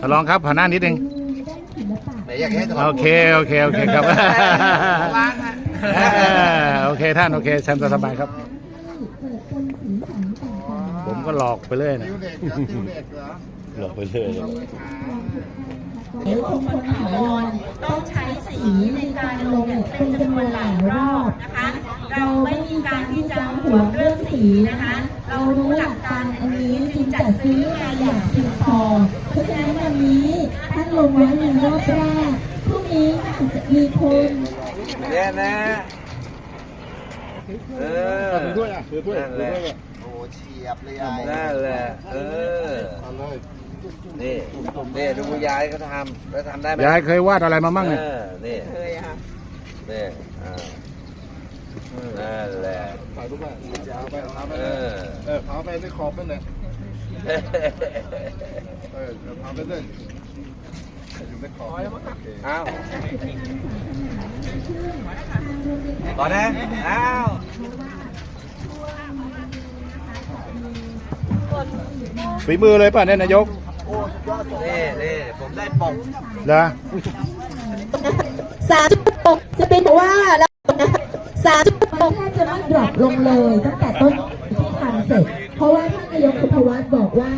ท่านรองครับผ่านหน้านิดนึงไหนอยากให้โอเคโอเคโอเคครับร้านฮะเออโอเคท่านโอเคเชิญสบายครับ ผมก็หลอกไปเรื่อยนะติวเด็กเหรอติวเด็กเหรอหลอกไปเรื่อยเลยคงคนถาวรต้องใช้สีในการลงเป็นจำนวนหลายรอบนะคะ เราไม่มีการที่จะห่วงเรื่องสีนะคะ เรารู้หลักการอันนี้จึงจัดซื้อมาอย่างเพียงพอ เพราะฉะนั้นวันนี้ท่านลงไว้ในรอบแรกพรุ่งนี้อาจจะมีคนเนี่ยนะเออถือด้วยอะถือด้วยถือด้วยโอ้เฉียบเลยยายนั่นแหละเออนี่นี่ดูยายเขาทำแล้วทำได้ไหมยายเคยวาดอะไรมามั่งเนี่ยนี่เคยค่ะนี่อ่า นั่นแหละถ่ายรูปไปเอาไปเอาไปเออเออเอาไปได้ขอบนั่นแหละเออเอาไปเลยอยู่ในขอบโอเคเอาก่อนะเอาวฝีมือเลยป่ะเนี่ยนายกนี่นี่ผมได้ปกเหรอสามจุดหกจะเป็นว่า ลงเลยตั้งแต่ต้นที่ทำเสร็จ เพราะว่าท่านนายกสุภวัตบอกว่า